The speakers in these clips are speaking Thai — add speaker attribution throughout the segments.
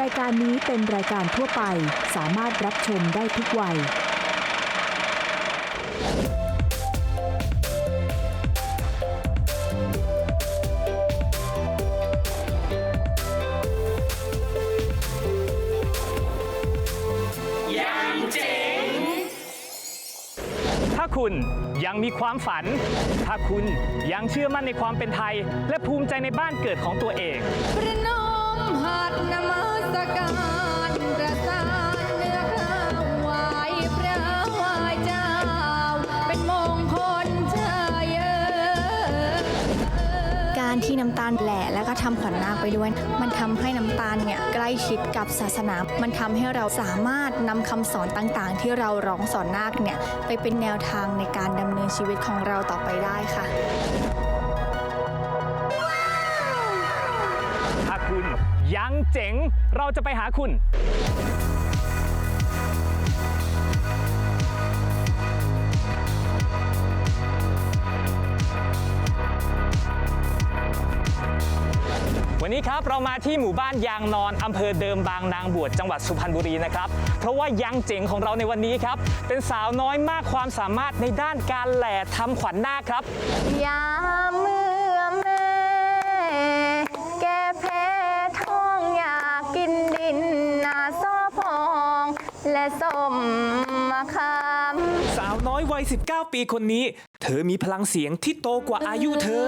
Speaker 1: รายการนี้เป็นรายการทั่วไปสามารถรับชมได้ทุกวัย
Speaker 2: ถ้าคุณยังมีความฝัน ถ้าคุณยังเชื่อมั่นในความเป็นไทย และภูมิใจในบ้านเกิดของตัวเอง
Speaker 3: ประนมหัดนมัสกา น้ำ
Speaker 4: ตาลแหล่แล้วก็ทำขวัญนาคไปด้วย มันทำให้น้ำตาลเนี่ยใกล้ชิดกับศาสนา มันทำให้เราสามารถนำคำสอนต่างๆ ที่เราร้องสอนนาคเนี่ยไปเป็นแนวทางในการดำเนินชีวิตของเราต่อไปได้ค่ะ
Speaker 2: ถ้าคุณยังเจ๋งเราจะไปหาคุณ วันนี้ครับเรามาที่หมู่บ้านยางนอนอำเภอเดิมบางนางบวชจังหวัดสุพรรณบุรีนะครับเพราะว่ายังเจ๋งของเราในวันนี้ครับ เป็นสาวน้อยมากความสามารถในด้านการแหล่ทำขวัญนาคครับ
Speaker 4: ยามเมื่อแม่แกแพ้ท้องอยากกินดินนาซอพอง และส้มมะขาม
Speaker 2: สาวน้อยวัย 19 ปีคนนี้ เธอมีพลังเสียงที่โตกว่าอายุเธอ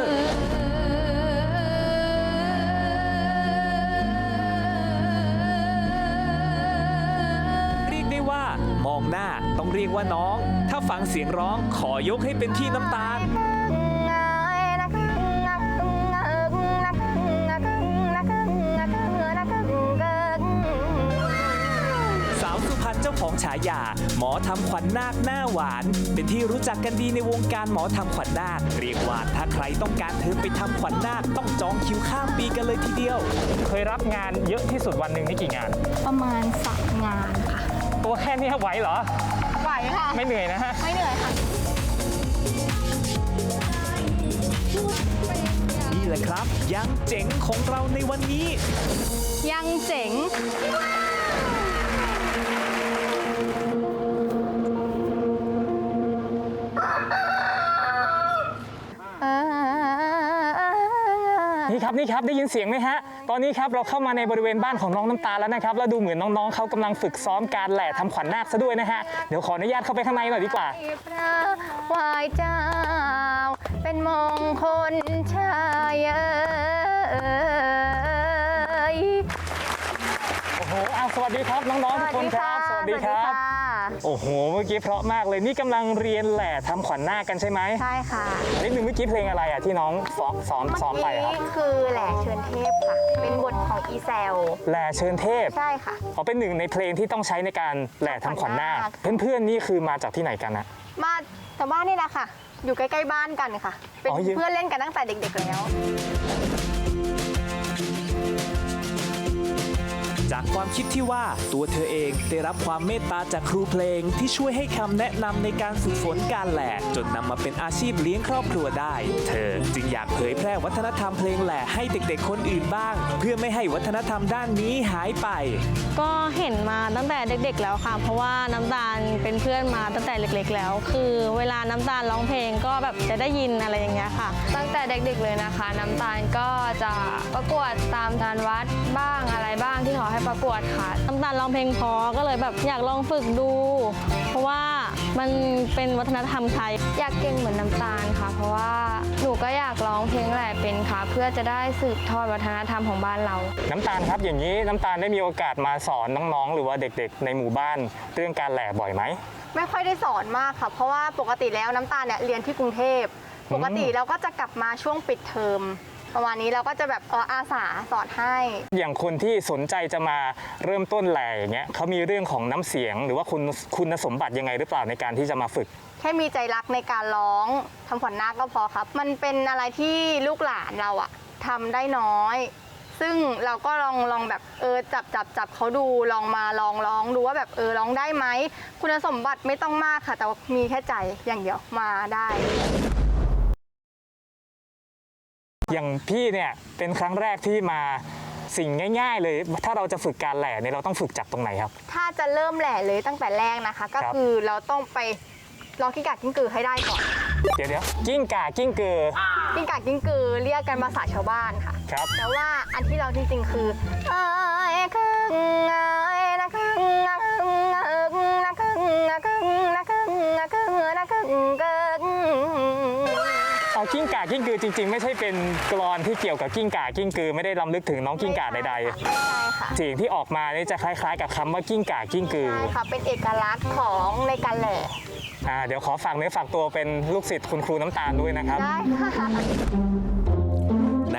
Speaker 2: หน้าต้องเรียกว่าน้อง ถ้าฟังเสียงร้องขอยกให้เป็นที่น้ำตาล สาวสุพรรณเจ้าของฉายา หมอทำขวัญนาคหน้าหวาน เป็นที่รู้จักกันดีในวงการหมอทำขวัญนาค เรียกว่าถ้าใครต้องการเธอไปทำขวัญนาคต้องจองคิวข้ามปีกันเลยทีเดียว เคยรับงานเยอะที่สุดวันหนึ่งนี่กี่งาน
Speaker 4: ประมาณสักงานค่ะ
Speaker 2: ตัวแค่เนี้ยไหวเหรอ
Speaker 4: ไหวค่ะ
Speaker 2: ไม่เหนื่อยนะฮะ
Speaker 4: ไม่เหนื่อยค่ะ
Speaker 2: นี่แหละครับ ยังเจ๋งของเราในวันนี้
Speaker 4: ยังเจ๋ง
Speaker 2: นี่ครับนี่ครับได้ยินเสียงไหมฮะ ตอนนี้ครับเราเข้ามาในบริเวณบ้านของน้องน้ำตาลแล้วนะครับแล้วดูเหมือนน้องๆเขากำลังฝึกซ้อมการแหล่ทำขวัญนาคซะด้วยนะฮะเดี๋ยวขออนุญาตเข้าไปข้างในหน่อยดีกว่า
Speaker 4: พระวายเจ้า เป็นมงคลชายเอ่ย
Speaker 2: โอ้โหเอาสวัสดีครับน้องๆทุกคนครับ สวัสดีครับ โอ้โห เมื่อกี้เพราะมากเลยนี่กำลังเรียนแหล่ทำขวัญนาคกันใช่ไหม
Speaker 4: ใช่ค่ะ
Speaker 2: นิดนึงเมื่อกี้เพลงอะไรอะที่น้องซ้อมซ้อม
Speaker 4: เมื่อ
Speaker 2: ซ้อมไปครับ
Speaker 4: กี้คือแหล่เชิญเทพค่ะ เป็นบทของอีแซล
Speaker 2: แหล่เชิญเทพ
Speaker 4: ใช่ค่ะ
Speaker 2: เขาเป็นหนึ่งในเพลงที่ต้องใช้ในการแหล่ทำขวัญนาค
Speaker 4: ขวัญนาค
Speaker 2: เพื่อนๆนี่คือมาจากที่ไหนกันนะ
Speaker 4: มาแต่บ้านนี่แหละค่ะ อยู่ใกล้ๆบ้านกันค่ะ เป็น
Speaker 2: อ๋ออยู่
Speaker 4: เพื่อนเล่นกันตั้งแต่เด็กๆแล้ว
Speaker 5: จากความคิดที่ว่าตัวเธอเองได้รับความเมตตาจากครูเพลงที่ช่วยให้คำแนะนำในการฝึกฝนการแหล่จนนำมาเป็นอาชีพเลี้ยงครอบครัวได้ เธอจึงอยากเผยแพร่วัฒนธรรมเพลงแหล่ให้เด็กๆคนอื่นบ้าง เพื่อไม่ให้วัฒนธรรมด้านนี้หายไป
Speaker 6: ก็เห็นมาตั้งแต่เด็กๆแล้วค่ะ เพราะว่าน้ำตาลเป็นเพื่อนมาตั้งแต่เล็กๆแล้ว คือเวลาน้ำตาลร้องเพลงก็แบบจะได้ยินอะไรอย่างเงี้ยค่ะ
Speaker 7: ตั้งแต่เด็กๆเลยนะคะ น้ำตาลก็จะประกวดตามทานวัดบ้างอะไรบ้างที่เขาให้ประกวดค่ะ
Speaker 6: น้ำตาลร้องเพลงเพอก็เลยแบบอยากลองฝึกดู เพราะว่ามันเป็นวัฒนธรรมไทย
Speaker 7: อยากเก่งเหมือนน้ำตาลค่ะ เพราะว่าหนูก็อยากร้องเพลงแหละเป็นค่ะ เพื่อจะได้สืบทอดวัฒนธรรมของบ้านเรา
Speaker 2: น้ำตาลครับอย่างนี้น้ำตาลได้มีโอกาสมาสอนน้องๆ หรือว่าเด็กๆ ในหมู่บ้านเรื่องการแหล่บ่อยไหม
Speaker 4: ไม่ค่อยได้สอนมากค่ะ เพราะว่าปกติแล้วน้ำตาลเนี่ยเรียนที่กรุงเทพ ปกติเราก็จะกลับมาช่วงปิดเทอม ประมาณนี้เราก็จะแบบเอออาสาสอนให้
Speaker 2: อย่างคนที่สนใจจะมาเริ่มต้นแหล่อย่างเงี้ยเขามีเรื่องของน้ำเสียง หรือว่าคุณคุณสมบัติยังไงหรือเปล่าในการที่จะมาฝึก
Speaker 4: แค่มีใจรักในการร้องทำขวัญนาคก็พอครับ มันเป็นอะไรที่ลูกหลานเราอะทำได้น้อย ซึ่งเราก็ลองลองแบบเออจับจับจับเขาดูลองมาลองร้องดูว่าแบบเออร้องได้ไหมคุณสมบัติไม่ต้องมากค่ะ แต่ว่ามีแค่ใจอย่างเดียวมาได้
Speaker 2: อย่างพี่เนี่ยเป็นครั้งแรกที่มาสิ่งง่าย ๆ เลย ถ้าเราจะฝึกการแหล่เนี่ยเราต้องฝึกจากตรงไหนครับ
Speaker 4: ถ้าจะเริ่มแหล่เลยตั้งแต่แรกนะคะ ก็
Speaker 2: ครับ
Speaker 4: คือเราต้องไปลองกิ้งก่ากิ้งกือให้ได้ก่อน
Speaker 2: เดี๋ยวเดี๋ยวกิ้งก่ากิ้งเกือ
Speaker 4: กิ้งก่ากิ้งกือเรียกกันภาษาชาวบ้านค่ะ
Speaker 2: ครับ
Speaker 4: แต่ว่าอันที่เราจริงๆคือเอ้ยครึ่งเอ้ยนะครึ่งนะครึ่งนะเอิงนะครึ่งนะครึ่งนะครึ่งนะครึ่งนะครึ่งเกิง
Speaker 2: เอากิ้งก่ากิ้งกือจริง ๆ ไม่ใช่เป็นกลอนที่เกี่ยวกับกิ้งก่ากิ้งกือไม่ได้ลำลึกถึงน้องกิ้งก่าใด
Speaker 4: ใช่ค่ะ
Speaker 2: ๆเสียงที่ออกมานี่จะคล้าย ๆ กับคำว่ากิ้งก่ากิ้งกือ
Speaker 4: ใช่ค่ะ เป็นเอกลักษณ์ของในการแหล่
Speaker 2: อ่าเดี๋ยวขอฝากเนื้อฝากตัวเป็นลูกศิษย์คุณครูน้ำตาลด้วยนะครับ
Speaker 4: ได้ค่ะ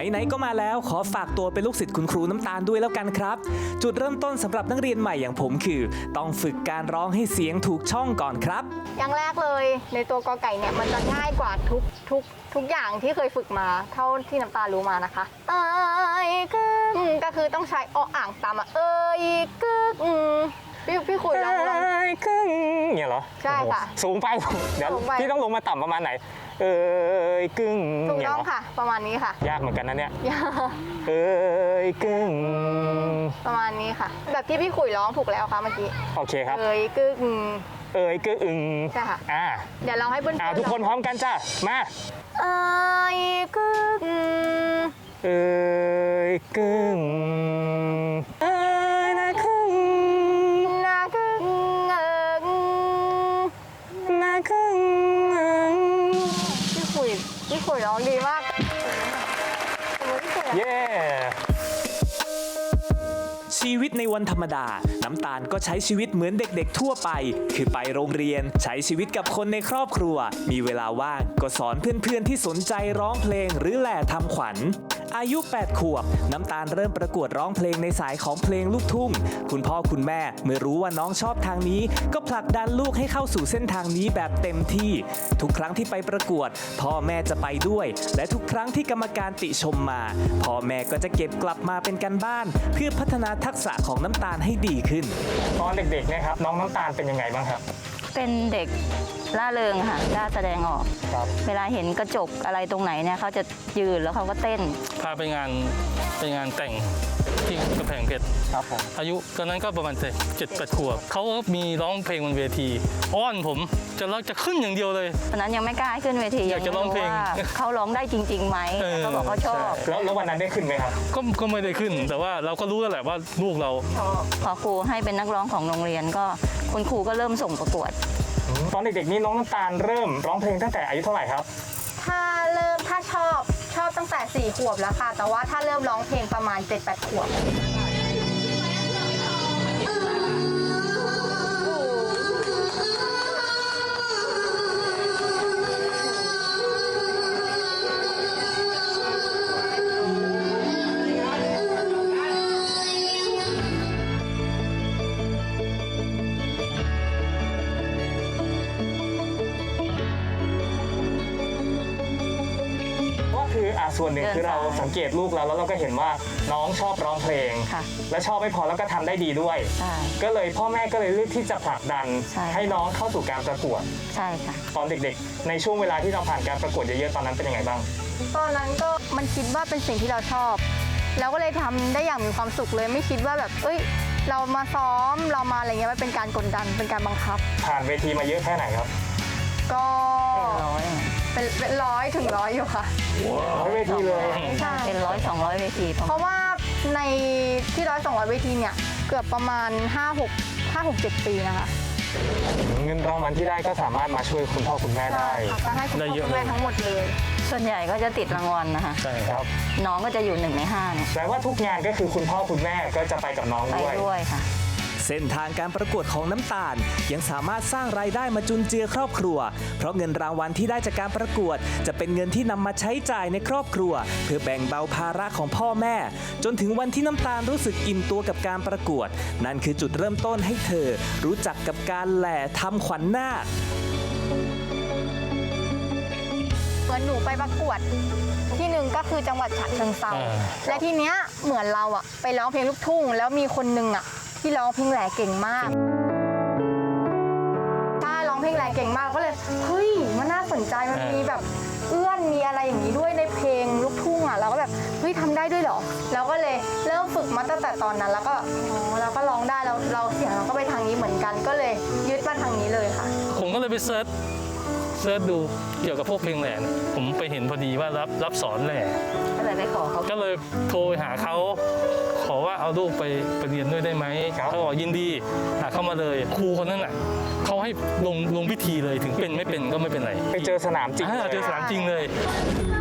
Speaker 5: ไหนๆก็มาแล้วขอฝากตัวเป็นลูกศิษย์คุณครูน้ำตาลด้วยแล้วกันครับ จุดเริ่มต้นสำหรับนักเรียนใหม่อย่างผมคือ ต้องฝึกการร้องให้เสียงถูกช่องก่อนครับ
Speaker 4: อย่างแรกเลยในตัวกอไก่เนี่ยมันจะง่ายกว่าทุกทุกทุกอย่างที่เคยฝึกมาเท่าที่น้ำตาลรู้มานะคะเอ้ยกึกก็คือต้องใช้ออ่างตามอะเอ้ยกึกพี่พี่คุยลองลอง
Speaker 2: เอ้ยครึ่งเนี่ยเหรอ
Speaker 4: ใช่ค่ะ
Speaker 2: โอ้โหสูงไป เดี๋ยว
Speaker 4: สูงไป
Speaker 2: พี่ต้องลงมาต่ำประมาณไหน เอ้ยกึ่ง
Speaker 4: ถูก
Speaker 2: เนี่ย
Speaker 4: ต้
Speaker 2: เห
Speaker 4: อง
Speaker 2: รอ
Speaker 4: ค่ะ ประมาณนี้ค่ะ
Speaker 2: ยากเหมือนกันนะเนี่ยเอ้ยกึ่ง
Speaker 4: ประมาณนี้ค่ะ แบบที่พี่ขุยร้องถูกแล้วค่ะเมื่อกี้
Speaker 2: โอเคครับ
Speaker 4: เอ้ยกึก
Speaker 2: เอ้ยกึ่ง
Speaker 4: ใช่ค่ะ
Speaker 2: อ่า
Speaker 4: เดี๋ยวเราให้เพื่อนๆ
Speaker 2: อ่าทุกคนพร้อมกันจ้ะมา
Speaker 4: เอ้ยกึก
Speaker 2: เอ้ยกึ่ง เย้
Speaker 5: ชีวิตในวันธรรมดา น้ำตาลก็ใช้ชีวิตเหมือนเด็กๆ ทั่วไป คือไปโรงเรียน ใช้ชีวิตกับคนในครอบครัว มีเวลาว่างก็สอนเพื่อนๆ ที่สนใจร้องเพลงหรือแหล่ทำขวัญ อายุ 8 ขวบ น้ำตาลเริ่มประกวดร้องเพลงในสายของเพลงลูกทุ่ง คุณพ่อคุณแม่เมื่อรู้ว่าน้องชอบทางนี้ ก็ผลักดันลูกให้เข้าสู่เส้นทางนี้แบบเต็มที่ ทุกครั้งที่ไปประกวด พ่อแม่จะไปด้วย และทุกครั้งที่กรรมการติชมมา พ่อแม่ก็จะเก็บกลับมาเป็นกันบ้าน เพื่อพัฒนาทักษะของน้ำตาลให้ดีขึ้น
Speaker 2: ตอนเด็กๆเนี่ยครับน้องน้ำตาลเป็นยังไงบ้างครับ
Speaker 8: เป็นเด็กล่าเริงค่ะกล้าแสดงออก
Speaker 2: ครับ
Speaker 8: เวลาเห็นกระจกอะไรตรงไหนเนี่ยเขาจะยืนแล้วเขาก็เต้น
Speaker 9: พาไปงานไปงานแต่งที่กำแพงเพชร
Speaker 2: ครับผม
Speaker 9: อายุตอนนั้นก็ประมาณเจ็ดแปดขวบเขาก็มีร้องเพลงบนเวที อ้อนผมจะร้องจะขึ้นอย่างเดียวเลย
Speaker 8: ตอนนั้นยังไม่กล้าให้ขึ้นเวที
Speaker 9: อยากจะร้องเพลง
Speaker 8: ว่าเขาร้องได้จริงๆไหม
Speaker 9: เออ
Speaker 8: เขาบอกเขาชอบ
Speaker 2: แล้วแล้ววันนั้นได้ขึ้นไหมครับ
Speaker 9: ก็ก็ไม่ได้ขึ้น แต่ว่าเราก็รู้แล้วแหละว่าลูกเรา
Speaker 8: พอครูให้เป็นนักร้องของโรงเรียนก็คุณครูก็เริ่มส่งประกวด
Speaker 2: ตอนเด็กๆนี่น้องน้ำตาลเริ่มร้องเพลงตั้งแต่อายุเท่าไหร่ครับ
Speaker 4: ถ้าเริ่มถ้าชอบชอบตั้งแต่4ขวบแล้วค่ะ แต่ว่าถ้าเริ่มร้องเพลงประมาณ7-8ขวบ
Speaker 2: ส่วนหนึ่ง
Speaker 8: เดิน
Speaker 2: คือเรา
Speaker 8: สาย
Speaker 2: สังเกตลูกเราแล้วเราก็เห็นว่าน้องชอบร้องเพลง
Speaker 8: ค่ะ
Speaker 2: และชอบไม่พอแล้วก็ทำได้ดีด้วย
Speaker 8: ใช่
Speaker 2: ก็เลยพ่อแม่ก็เลยเลือกที่จะผลักดัน
Speaker 8: ใช่
Speaker 2: ให้น้องเข้าสู่การประกวด
Speaker 8: ใช่ค่ะ
Speaker 2: ตอนเด็กๆ ในช่วงเวลาที่เราผ่านการประกวดเยอะๆตอนนั้นเป็นยังไงบ้าง
Speaker 4: ตอนนั้นก็มันคิดว่าเป็นสิ่งที่เราชอบ เราก็เลยทำได้อย่างมีความสุขเลย ไม่คิดว่าแบบ เอ้ย เรามาซ้อมเรามาอะไรเงี้ยมันเป็นการกดดันเป็นการบังคับ
Speaker 2: ผ่านเวทีมาเยอะแค่ไหนครับ
Speaker 4: ก็
Speaker 8: เป็นร้อย
Speaker 4: เป็นเป็นร้อยถึงร้อยอยู่ค่ะ
Speaker 2: ร้อยเวทีเลย
Speaker 4: ใช่
Speaker 8: เป็นร้อยสองร้อยเวทีประ
Speaker 4: เพ
Speaker 8: มาณ
Speaker 4: ราะว่าในที่ร้อยสองร้อยเวทีเนี่ยเกือบประมาณ 5 6 5 6 7 ปีนะคะ
Speaker 2: เงินรางวัลที่ได้ก็สามารถมาช่วยคุณพ่อคุณแม่ได้
Speaker 4: ค่ะก็ให้คุณ
Speaker 9: ได้
Speaker 4: พ่อ
Speaker 9: เยอะ
Speaker 4: คุณแม่
Speaker 9: เลย
Speaker 4: ทั้งหมดเลย
Speaker 8: ส่วนใหญ่ก็จะติดรางวัลนะคะ
Speaker 9: ใช่
Speaker 2: ครับ
Speaker 8: น้องก็จะอยู่หนึ่งในห้าเนี่ย
Speaker 2: แปลว่าทุกงานก็คือคุณพ่อคุณแม่ก็จะไปกับน้อง
Speaker 8: ไป
Speaker 2: ด้วย
Speaker 8: ด้วยค่ะ
Speaker 5: เส้นทางการประกวดของน้ำตาล ยังสามารถสร้างรายได้มาจุนเจือครอบครัว เพราะเงินรางวัลที่ได้จากการประกวด จะเป็นเงินที่นำมาใช้จ่ายในครอบครัว เพื่อแบ่งเบาภาระของพ่อแม่ จนถึงวันที่น้ำตาลรู้สึกอิ่มตัวกับการประกวด นั่นคือจุดเริ่มต้นให้เธอ รู้จักกับการแหล่ทำขวัญนาค
Speaker 4: เหมือนหนูไปประกวดที่หนึ่งก็คือจังหวัดฉะเชิงเทรา
Speaker 9: อ่า
Speaker 4: และทีเนี้ยเหมือนเราอะไปร้องเพลงลูกทุ่งแล้วมีคนหนึ่งอะ ที่ร้องเพลงแหล่เก่งมากใช่ร้องเพลงแหล่เก่งมากก็เลยเฮ้ยมันน่าสนใจมันมีแบบเอื้อนมีอะไรอย่างนี้ด้วยในเพลงลูกทุ่งอะอะเราก็แบบเฮ้ยทำได้ด้วยเหรอเราก็เลยเริ่มฝึกมาตั้งแต่ตอนนั้น แล้วก็อ๋อเราก็ร้องได้เราเราเสียงเราก็ไปทางนี้เหมือนกัน ก็เลยยึดมาทางนี้เลยค่ะ
Speaker 9: ผมก็เลยไปเซิร์ช เซิร์ชดูเกี่ยวกับพวกเพลงแหล่เนี่ยผมไปเห็นพอดีว่ารับรับสอนแหล่
Speaker 8: ก็เลยไปขอเขา
Speaker 9: ก็เลยโทรไปหาเขา ขอว่าเอาลูกไปไปเรียนด้วยได้ไหมเขาบอกยินดีอะเข้ามาเลยครูคนนั้นอะเขาให้ลงลงพิธีเลยถึงเป็นไม่เป็นก็ไม่เป็นไร
Speaker 2: ไปเจอสนามจริง
Speaker 9: อ่าเจอสนามจริงเลยเ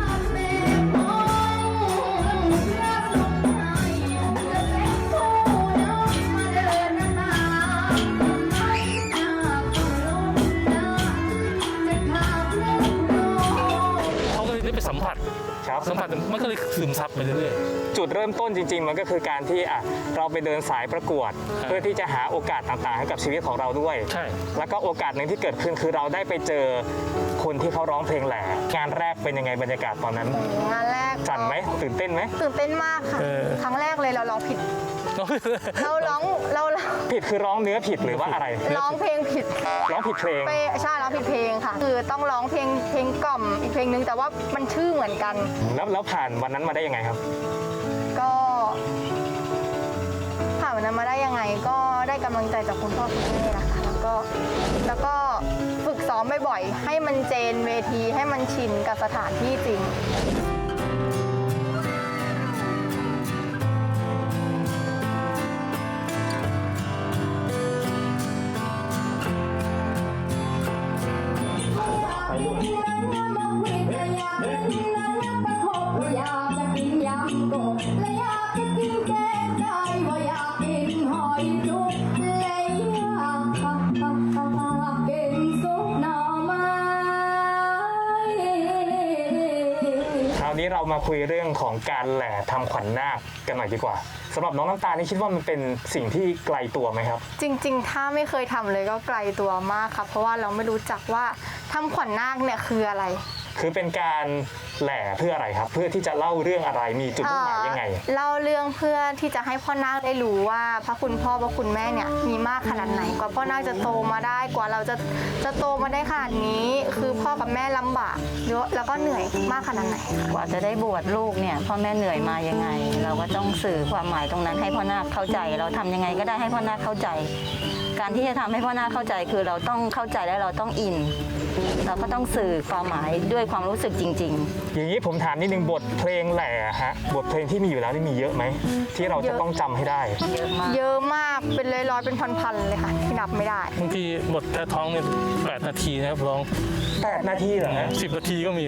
Speaker 9: สัมผัสมันก็เลยซึมซับไปเรื่อย
Speaker 2: จุดเริ่มต้นจริง ๆ มันก็คือการที่อะเราไปเดินสายประกวด
Speaker 9: ครับ
Speaker 2: เพื่อที่จะหาโอกาสต่างๆให้กับชีวิตของเราด้วย
Speaker 9: ๆใช่
Speaker 2: แล้วก็โอกาสหนึ่งที่เกิดขึ้นคือเราได้ไปเจอ คนที่เขาร้องเพลงแหล่งานแรกเป็นยังไงบรรยากาศตอนนั้น
Speaker 4: งานแรก
Speaker 2: สั่นไหมตื่นเต้นไหม
Speaker 4: ตื่นเต้นมากค่ะ
Speaker 9: เออ
Speaker 4: ครั้งแรกเลยเราร้องผิด เราร้องเราเรา
Speaker 2: ผิดคือร้องเนื้อผิดหรือว่าอะไร
Speaker 4: ร้องเพลงผิด
Speaker 2: ร้องผิดเพลง
Speaker 4: ไปใช่ร้องผิดเพลงค่ะ คือต้องร้องเพลงเพลงกล่อมอีกเพลงนึงแต่ว่ามันชื่อเหมือนกัน
Speaker 2: แล้วแล้วผ่านวันนั้นมาได้ยังไงครับ
Speaker 4: ก็ผ่านวันนั้นมาได้ยังไงก็ได้กำลังใจจากคุณพ่อคุณแม่นะคะแล้ว ก็แล้วก็ฝึกซ้อมบ่อยๆ ให้มันเจนเวทีให้มันชินกับสถานที่จริง
Speaker 2: คร คุยเรื่องของการแหล่ทำขวัญนาคกันหน่อยดีกว่าสำหรับน้องน้ำตาลนี่คิดว่ามันเป็นสิ่งที่ไกลตัวไหมครับ
Speaker 4: จริง ๆ ถ้าไม่เคยทำเลยก็ไกลตัวมากครับเพราะว่าเราไม่รู้จักว่าทำขวัญนาคเนี่ยคืออะไร
Speaker 2: คือเป็นการแหล่เพื่ออะไรครับ เพื่อที่จะเล่าเรื่องอะไรมีจุดมุ่งหมายยังไง
Speaker 4: เอ่อเล่าเรื่องเพื่อที่จะให้พ่อนาคได้รู้ว่าพระคุณพ่อพระคุณแม่เนี่ยมีมากขนาดไหนกว่าพ่อนาคจะโตมาได้กว่าเราจะจะโตมาได้ขนาดนี้ คือพ่อกับแม่ลำบากเยอะแล้วก็เหนื่อยมากขนาดไหนค่ะ
Speaker 8: กว่าจะได้บวชลูกเนี่ยพ่อแม่เหนื่อยมายังไง เราก็ต้องสื่อความหมายตรงนั้นให้พ่อนาคเข้าใจ เราทำยังไงก็ได้ให้พ่อนาคเข้าใจ การที่จะทำให้พ่อนาคเข้าใจคือเราต้องเข้าใจและเราต้องอิน เราก็ต้องสื่อความหมายด้วยความรู้สึกจริงๆ
Speaker 2: อย่างนี้ผมถามนิดนึงบทเพลงแหล่ฮะบทเพลงที่มีอยู่แล้วนี่มีเยอะไหมที่เราจะต้องจำให้ได้
Speaker 8: เยอะมาก
Speaker 4: เยอะมากเป็นร้อยๆเป็นพันๆเลยค่ะที่นับไม่ได้
Speaker 9: บางทีบทแพ้ท้องเนี่ยแปดนาทีนะครับร้อง
Speaker 2: 8 นาทีเหรอฮะ
Speaker 9: สิบนาทีก็มี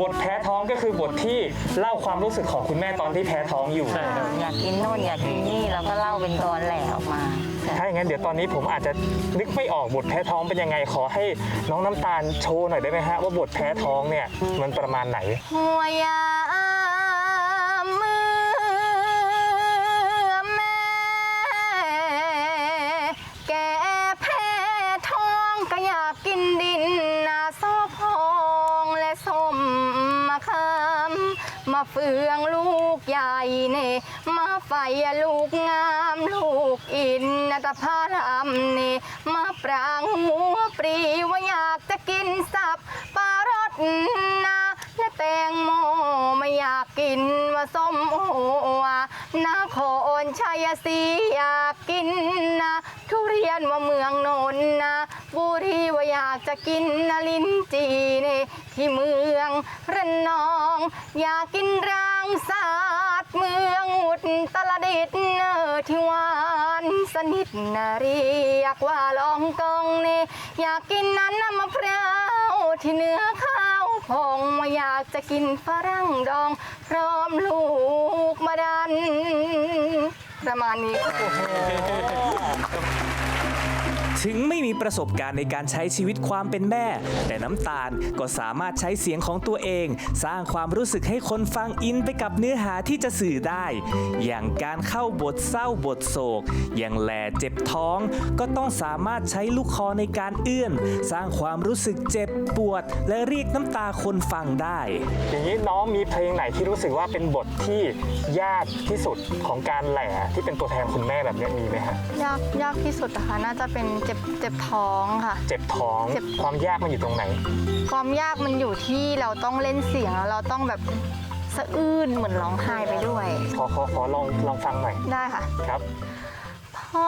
Speaker 2: บทแพ้ท้องก็คือบทที่เล่าความรู้สึกของคุณแม่ตอนที่แพ้ท้องอยู่
Speaker 9: ใช่ครับ
Speaker 8: อยากกินโน่นอยากกินนี่เราก็เล่าเป็นตอนแหล่ออกมาใช่
Speaker 2: ถ้าอย่างนั้นเดี๋ยวตอนนี้ผมอาจจะนึกไม่ออกบทแพ้ท้องเป็นยังไงขอให้น้องน้ำตาลโชว์หน่อยได้ไหมฮะว่าบทแพ้ท้องเนี่ยมันประมาณไหน
Speaker 4: หัวยา มาเฟืองลูกใหญ่เน่มาไฟลูกงามลูกอินนตพารามเน่มาปรางหัวปรีว่าอยากจะกินสับปลารสนาและแตงโมไม่อยากกินว่าส้มโอวานาโคนชัยศรีอยากกินนะทุเรียนว่าเมืองนนท์นะบุรีว่าอยากจะกินนะลิ้นจีเน่ที่เมืองระนอง อยากกินรางศาสตร์เมืองอุตรดิตถ์เนอที่หวานสนิทนะเรียกว่าลองกองเนอยากกินนั้นน้ำมะพร้าวที่เนื้อข้าวพองมาอยากจะกินฝรั่งดอง พร้อมลูกมาดัน ประมาณนี้ค่ะ
Speaker 5: ถึงไม่มีประสบการณ์ในการใช้ชีวิตความเป็นแม่ แต่น้ำตาลก็สามารถใช้เสียงของตัวเอง สร้างความรู้สึกให้คนฟังอินไปกับเนื้อหาที่จะสื่อได้ อย่างการเข้าบทเศร้าบทโศก อย่างแหล่เจ็บท้อง ก็ต้องสามารถใช้ลูกคอในการเอื้อน สร้างความรู้สึกเจ็บปวด และเรียกน้ำตาคนฟังได้
Speaker 2: อย่างนี้น้องมีเพลงไหนที่รู้สึกว่าเป็นบทที่ยากที่สุดของการแหล่ที่เป็นตัวแทนคุณแม่แบบเนี้ยมีไหมฮะ
Speaker 4: ยากยากที่สุดนะคะน่าจะเป็นเจ็บเจ็บท้องค่ะ
Speaker 2: เจ็บท้อง
Speaker 4: เจ็บ
Speaker 2: ความยากมันอยู่ตรงไหน
Speaker 4: ความยากมันอยู่ที่เราต้องเล่นเสียงแล้วเราต้องแบบสะอื้นเหมือนร้องไห้ไปด้วย
Speaker 2: ขอขอขอลองลองฟังหน่อย
Speaker 4: ได้ค่ะ
Speaker 2: ครับ
Speaker 4: พอ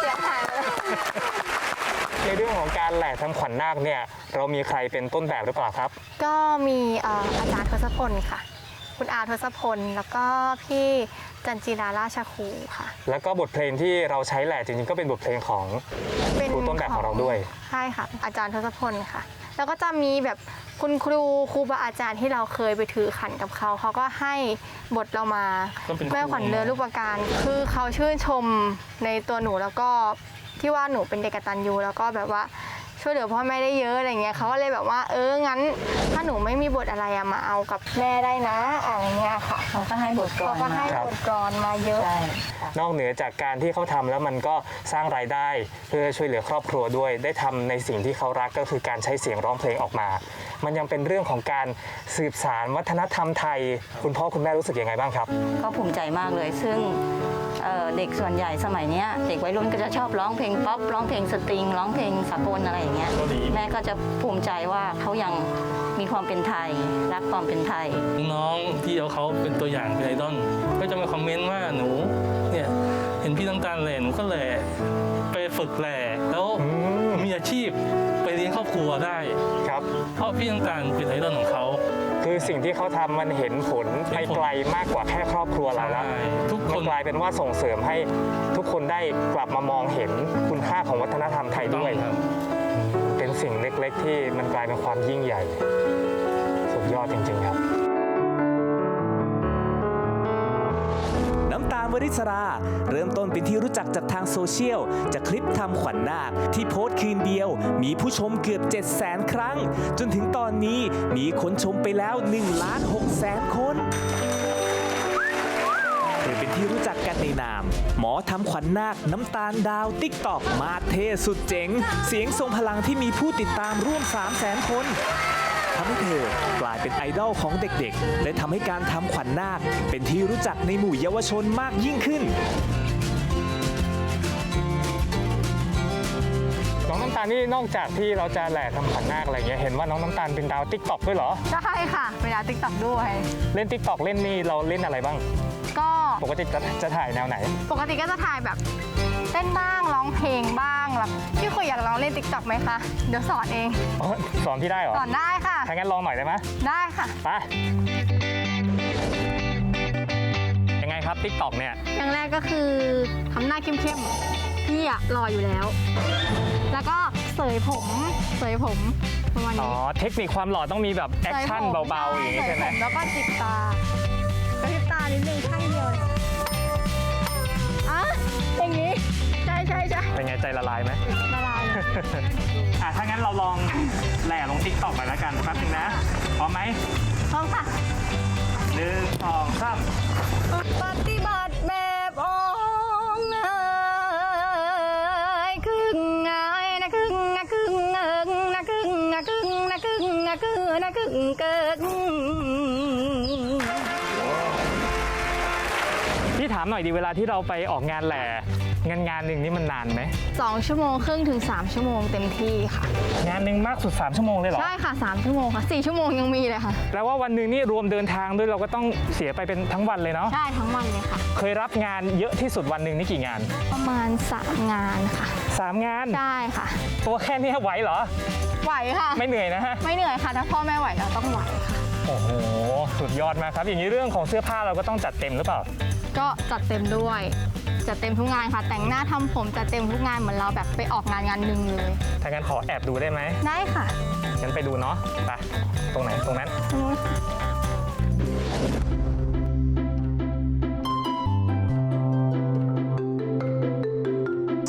Speaker 4: เสียหายแล้ว
Speaker 2: ในเรื่องของการแหล่ทำขวัญนาคเนี่ยเรามีใครเป็นต้นแบบหรือเปล่าครับ
Speaker 4: ก็มีเอ่ออาจารย์ทศพลค่ะ คุณอาทศพลแล้วก็พี่จันจีราราชครูค่ะ
Speaker 2: แล้วก็บทเพลงที่เราใช้แหล่จริงๆก็เป็นบทเพลงของ
Speaker 4: เป็น
Speaker 2: ครูต้นแบบของเราด้วย
Speaker 4: ใช่ค่ะ อาจารย์ทศพลค่ะ แล้วก็จะมีแบบ คุณครูครูบาอาจารย์ที่เราเคยไปถือขันกับเขา เขาก็ให้บทเรามา
Speaker 9: ก็เป็นครู
Speaker 4: แม่ขวัญเรือลูกประการ คือเขาชื่นชมในตัวหนูแล้วก็ที่ว่าหนูเป็นเด็กกตัญญูแล้วก็แบบว่าช่วยเหลือพ่อแม่ได้เยอะอะไรเงี้ยเขาก็เลยแบบว่า เอองั้น ถ้าหนูไม่มีบทอะไรอะมาเอากับแม่ได้นะอะไรเงี้ยค่ะ
Speaker 8: เขาก็ให้บทกลอ
Speaker 4: เขา
Speaker 8: น
Speaker 4: ก็
Speaker 8: มา
Speaker 4: ให้
Speaker 2: ครับ
Speaker 4: บทกลอนมาเยอะ
Speaker 8: ใช่ค่ะ
Speaker 2: นอกเหนือจากการที่เขาทำแล้วมันก็สร้างรายได้ เพื่อช่วยเหลือครอบครัวด้วย ได้ทำในสิ่งที่เขารักก็คือการใช้เสียงร้องเพลงออกมามันยังเป็นเรื่องของการสืบสารวัฒนธรรมไทย คุณพ่อคุณแม่รู้สึกยังไงบ้างครับ
Speaker 8: ก็ภูมิใจมากเลย ซึ่งเอ่อเด็กส่วนใหญ่สมัยเนี้ยเด็กวัยรุ่นก็จะชอบร้องเพลงป๊อปร้องเพลงสตริง ร้องเพลงสากลอะไรอย่างเงี้ย
Speaker 9: เกาหลี
Speaker 8: แม่ก็จะภูมิใจว่าเขายังมีความเป็นไทย รักความเป็นไทย
Speaker 9: น้องๆที่เอาเขาเป็นตัวอย่างเป็นไอดอลก็จะมาคอมเมนต์ว่าหนูเนี่ยเห็นพี่น้ำตาลแหล่หนูก็แหล่ไปฝึกแหล่แล้ว
Speaker 2: อืม
Speaker 9: มีอาชีพไปเลี้ยงครอบครัวได้
Speaker 2: ครับ
Speaker 9: เพราะพี่น้ำตาลเป็นไอดอลของเขา
Speaker 2: คือสิ่งที่เขาทำมันเห็นผลไปไกลมากกว่าแค่ครอบครัวเราแล้ว
Speaker 9: ใช่ทุกค
Speaker 2: มัน
Speaker 9: น
Speaker 2: กลายเป็นว่าส่งเสริมให้ทุกคนได้กลับมามองเห็นคุณค่าของวัฒนธรรมไทยด้วย
Speaker 9: ครับ
Speaker 2: เป็นสิ่งเล็กๆ ที่มันกลายเป็นความยิ่งใหญ่ สุดยอดจริง ๆ ครับ
Speaker 5: ตาลวริศรา เริ่มต้นเป็นที่รู้จักจากทางโซเชียลจากคลิปทำขวัญนาคที่โพสต์คืนเดียว มีผู้ชมเกือบ 7 0 0 0 0 0 ครั้ง จนถึงตอนนี้มีคนชมไปแล้ว1ล้าน6แสนคนเธอเป็นที่รู้จักกันในนาม หมอทำขวัญนาคน้ำตาลดาวติ๊กตอกมาเทสุดเจ๋ง เสียงทรงพลังที่มีผู้ติดตามร่วม 3 0 0แสนคน ให้เธอ กลายเป็นไอดอลของเด็กๆ และทำให้การทำขวัญนาค เป็นที่รู้จักในหมู่เยาวชนมากยิ่งขึ้น
Speaker 2: น้องน้ำตาลนี่นอกจากที่เราจะแหล่ทำขวัญนาคอะไรเงี้ยเห็นว่าน้องน้ำตาลเป็นดาวติ๊กต็อกด้วยเหรอ
Speaker 4: ใช่ค่ะเวลาติ๊กต็อกด้วย
Speaker 2: เล่นติ๊กต็อกเล่นนี่เราเล่นอะไรบ้าง
Speaker 4: ก็
Speaker 2: ปกติจะจะถ่ายแนวไหน
Speaker 4: ปกติก็จะถ่ายแบบเต้นบ้างร้องเพลงบ้างแบบพี่คุยอยากลองเล่นติ๊กต็อกไหมคะ เดี๋ยวสอนเอง
Speaker 2: อ๋อสอนพี่ได้เหรอ
Speaker 4: สอนได้ค่ะ
Speaker 2: ถ้างั้นลองหน่อยได้ไหม
Speaker 4: ได้ค่ะ
Speaker 2: ไป ยังไงครับติ๊กต็อกเนี่ย
Speaker 4: อย่างแรกก็คือทำหน้าเข้มๆพี่อะรออยู่แล้ว แล้วก็เสยผมเสยผมประมาณ
Speaker 2: อ๋อ
Speaker 4: นี้
Speaker 2: เทคนิคความหล่อต้องมีแบบแอคชั่น
Speaker 4: สยผม
Speaker 2: เบาๆอย่างงี้ใช่ไหม
Speaker 4: เสยผแล้วก็จิบตา กระพริบตานิดนึงข้างเดียวเลย อะอย่างนี้ ใช่ใช่ใช่
Speaker 2: เป็นไงใจละลายไหม
Speaker 4: ละลายเลย
Speaker 2: อะถ้างั้นเราลองแหล่ลงติ๊กต็อกไปแล้วกันแป๊บนึงนะพร้อมไหม
Speaker 4: พร้อมค่ะ
Speaker 2: หนึ่งสองสาม
Speaker 4: ปฏิบัติแบบ
Speaker 2: หน่อยดีเวลาที่เราไปออกงานแหล่งานงานหนึ่งนี่มันนานไหม
Speaker 4: สองชั่วโมงครึ่งถึง 3 ชั่วโมงเต็มที่ค่ะ
Speaker 2: งานหนึ่งมากสุด 3 ชั่วโมงเลยเหรอ
Speaker 4: ใช่ค่ะ 3 ชั่วโมงค่ะ 4 ชั่วโมงยังมีเลยค่ะ
Speaker 2: แปลว่าวันหนึ่งนี่รวมเดินทางด้วยเราก็ต้องเสียไปเป็นทั้งวันเลยเนาะ
Speaker 4: ใช่ทั้งวันเลยค่ะ
Speaker 2: เคยรับงานเยอะที่สุดวันหนึ่งนี่กี่งาน
Speaker 4: ประมาณ 3 งานค่ะ
Speaker 2: 3 งาน
Speaker 4: ใช่ค่ะ
Speaker 2: ตัวแค่เนี้ยไหวเหรอ
Speaker 4: ไหวค่ะ
Speaker 2: ไม่เหนื่อยนะฮะ
Speaker 4: ไม่เหนื่อยค่ะ ถ้าพ่อแม่ไหวเราต้องไหวค่ะ
Speaker 2: โอ้โห สุดยอดมากครับ อย่างนี้เรื่องของเสื้อผ้าเราก็ต้องจัดเต็มหรือเปล่า
Speaker 4: ก็จัดเต็มด้วยจัดเต็มทุกงานค่ะ แต่งหน้าทำผมจัดเต็มทุกงานเหมือนเราแบบไปออกงานงานหนึ่งเลย
Speaker 2: ถ้างั้นขอแอบดูได้ไหม
Speaker 4: ได้ค่ะ
Speaker 2: งั้นไปดูเนาะไปตรงไหนตรงนั้น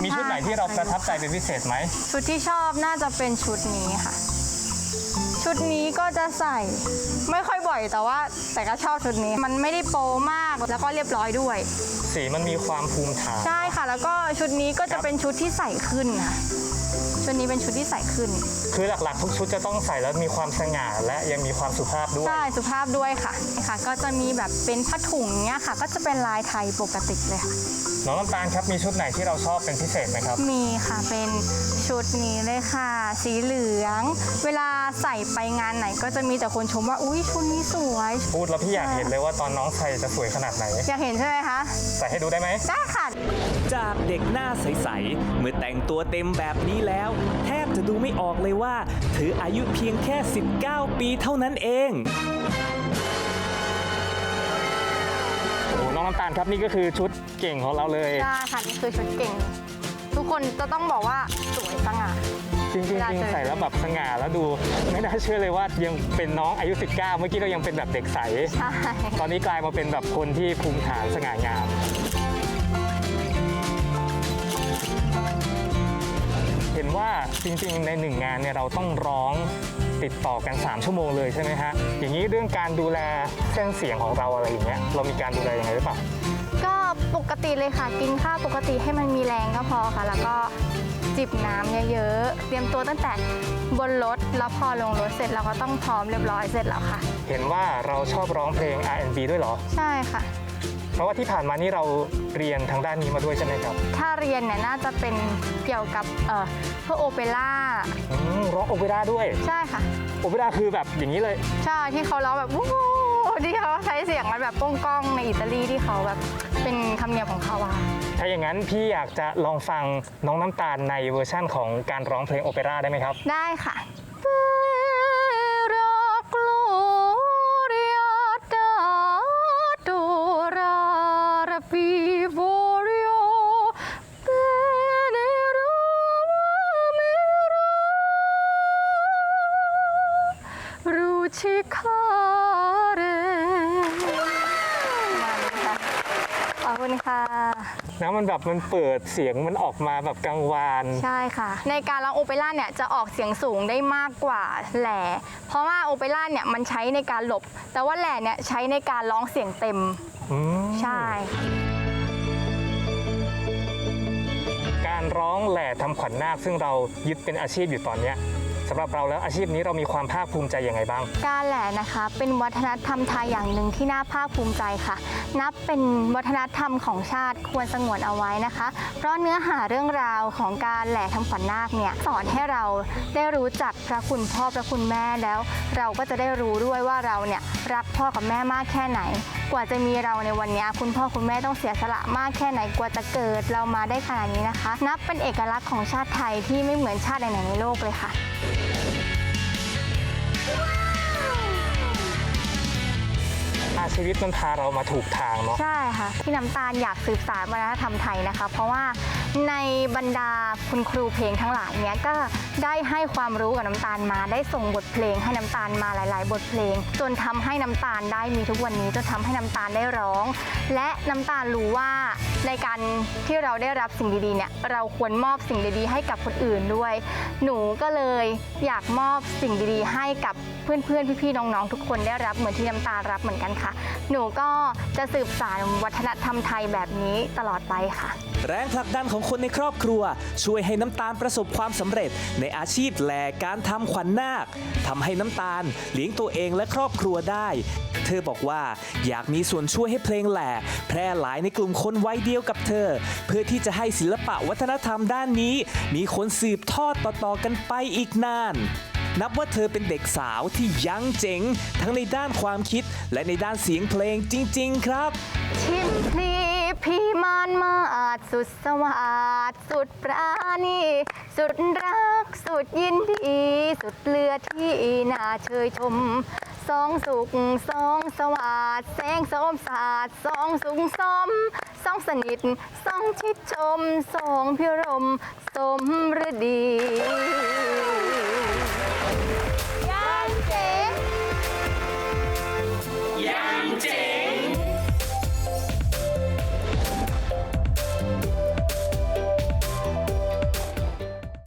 Speaker 4: มี
Speaker 2: ชุดไหนที่เราประทับใจเป็นพิเศษไหม
Speaker 4: ชุดที่ชอบน่าจะเป็นชุดนี้ค่ะ ชุดนี้ก็จะใส่ไม่ค่อยบ่อยแต่ว่าแต่ก็ชอบชุดนี้ มันไม่ได้โป๊มากแล้วก็เรียบร้อยด้วย
Speaker 2: สีมันมีความภูมิฐาน
Speaker 4: ใช่ค่ะ แล้วก็ชุดนี้ก็จะเป็นชุดที่ใส่ขึ้นค่ะชุดนี้เป็นชุดที่ใส่ขึ้น
Speaker 2: คือหลักๆ ทุกชุดจะต้องใส่แล้วมีความสง่าและยังมีความสุภาพด้วย
Speaker 4: ใช่สุภาพด้วยค่ะนี่ค่ะ ก็จะมีแบบเป็นผ้าถุงเนี้ยค่ะ ก็จะเป็นลายไทยปกติเลยค่ะ
Speaker 2: น้องน้ำตาลครับมีชุดไหนที่เราชอบเป็นพิเศษไหมครับ
Speaker 4: มีค่ะเป็นชุดนี้เลยค่ะ สีเหลือง เวลาใส่ไปงานไหนก็จะมีแต่คนชมว่าอุ้ยชุดนี้สวย
Speaker 2: พูดแล้วพี่อยากเห็นเลยว่าตอนน้องใส่จะสวยขนาดไหน
Speaker 4: อยากเห็นใช่ไหมคะ
Speaker 2: ใส่ให้ดูได้ไหม
Speaker 4: ได้ค่ะ
Speaker 5: จากเด็กหน้าใส ๆ เมื่อแต่งตัวเต็มแบบนี้แล้ว แทบจะดูไม่ออกเลยว่าเธออายุเพียงแค่ 19 ปีเท่านั้นเอง
Speaker 2: น้องน้ำตาลครับนี่ก็คือชุดเก่งของเราเลย
Speaker 4: ได้ค่ะนี่คือชุดเก่ง ทุกคนจะต้องบอกว่าสวยสง่า
Speaker 2: จริงๆจ
Speaker 4: เวลา
Speaker 2: ริง
Speaker 4: เจอ
Speaker 2: ๆใส่แล้วแบบสง่าแล้วดู ไม่น่าเชื่อเลยว่ายังเป็นน้องอายุ 19 เมื่อกี้ก็ยังเป็นแบบเด็กใส
Speaker 4: ใช่
Speaker 2: ตอนนี้กลายมาเป็นแบบคนที่ภูมิฐานสง่างาม เห็นว่าจริงๆในหนึ่งงานเนี่ยเราต้องร้อง ติดต่อกัน 3 ชั่วโมงเลยใช่ไหมฮะ อย่างนี้เรื่องการดูแลเส้นเสียงของเราอะไรอย่างเงี้ย เรามีการดูแลยังไงหรือเปล่า
Speaker 4: ก็ปกติเลยค่ะ กินข้าวปกติให้มันมีแรงก็พอค่ะ แล้วก็จิบน้ำเยอะๆ เตรียมตัวตั้งแต่บนรถ แล้วพอลงรถเสร็จเราก็ต้องพร้อมเรียบร้อยเสร็จแล้วค่ะ
Speaker 2: เห็นว่าเราชอบร้องเพลง R&B ด้วยเหรอ
Speaker 4: ใช่ค่ะ
Speaker 2: เพราะว่าที่ผ่านมานี่เราเรียนทางด้านนี้มาด้วยใช่ไหมครับ
Speaker 4: ถ้าเรียนเนี่ยน่าจะเป็นเกี่ยวกับเอ่อพวกโอเปร่า
Speaker 2: อืมร้องโอเปร่าด้วย
Speaker 4: ใช่ค่ะ
Speaker 2: โอเปร่าคือแบบอย่างนี้เลย
Speaker 4: ใช่ที่เขาร้องแบบวู้ที่เขาใช้เสียงมันแบบก้องๆในอิตาลีที่เขาแบบเป็นธรรมเนียมของเขาอะค่ะ
Speaker 2: ถ้าอย่างนั้นพี่อยากจะลองฟังน้องน้ำตาลในเวอร์ชั่นของการร้องเพลงโอเปร่าได้ไหมครับ
Speaker 4: ได้ค่ะ
Speaker 2: แบบมันเปิดเสียงมันออกมาแบบกังวาน
Speaker 4: ใช่ค่ะ ในการร้องโอเปร่าเนี่ยจะออกเสียงสูงได้มากกว่าแหล่เพราะว่าโอเปร่าเนี่ยมันใช้ในการหลบ แต่ว่าแหล่เนี่ยใช้ในการร้องเสียงเต็ม
Speaker 2: อืม
Speaker 4: ใช่
Speaker 2: การร้องแหล่ทำขวัญนาคซึ่งเรายึดเป็นอาชีพอยู่ตอนเนี้ย สำหรับเราแล้วอาชีพนี้เรามีความภาคภูมิใจยังไงบ้าง
Speaker 4: การแหล่นะคะ เป็นวัฒนธรรมไทยอย่างหนึ่งที่น่าภาคภูมิใจค่ะ นับเป็นวัฒนธรรมของชาติควรสงวนเอาไว้นะคะ เพราะเนื้อหาเรื่องราวของการแหล่ทำขวัญนาคเนี่ยสอนให้เราได้รู้จักพระคุณพ่อพระคุณแม่แล้ว เราก็จะได้รู้ด้วยว่าเราเนี่ยรักพ่อกับแม่มากแค่ไหน กว่าจะมีเราในวันนี้คุณพ่อคุณแม่ต้องเสียสละมากแค่ไหนกว่าจะเกิดเรามาได้ขนาดนี้นะคะ นับเป็นเอกลักษณ์ของชาติไทยที่ไม่เหมือนชาติไหนๆในโลกเลยค่ะ
Speaker 2: อาชีวิตมันพาเรามาถูกทางเนาะ
Speaker 4: ใช่ค่ะพี่น้ำตาลอยากสืบสานวัฒนธรรมไทยนะคะ เพราะว่าในบรรดาคุณครูเพลงทั้งหลายเนี้ยก็ได้ให้ความรู้กับน้ำตาลมาได้ส่งบทเพลงให้น้ำตาลมาหลาย ๆ บทเพลง จนทำให้น้ำตาลได้มีทุกวันนี้จนทำให้น้ำตาลได้ร้อง และน้ำตาลรู้ว่าในการที่เราได้รับสิ่งดีๆเนี่ยเราควรมอบสิ่งดีๆ ให้กับคนอื่นด้วย หนูก็เลยอยากมอบสิ่งดีๆ ให้กับเพื่อนๆพี่ๆน้องๆ ทุกคนได้รับเหมือนที่น้ำตาลรับเหมือนกันค่ะหนูก็จะสืบสานวัฒนธรรมไทยแบบนี้ตลอดไปค่ะ
Speaker 5: แรงผลักดันของคนในครอบครัว ช่วยให้น้ำตาลประสบความสำเร็จ ในอาชีพแหลการทำขวัญนาคทำให้น้ำตาลเลี้ยงตัวเองและครอบครัวได้ เธอบอกว่าอยากมีส่วนช่วยให้เพลงแหล่แพร่หลายในกลุ่มคนวัยเดียวกับเธอ เพื่อที่จะให้ศิลปะวัฒนธรรมด้านนี้ มีคนสืบทอดต่อๆกันไปอีกนาน นับว่าเธอเป็นเด็กสาวที่ยังเจ๋ง ทั้งในด้านความคิดและในด้านเสียงเพลงจริง ๆ ครับ
Speaker 4: ชิมพี พีมานมาอาสุดสวัสดสุดปราณีสุดรักสุดยินดี สุดเลือที่น่าเชยชม สองสุขสองสวัสดแสงสมสาดสองสุงสมสองสนิทสองชิดชมสองพิรม สมฤดียันเจยันเจ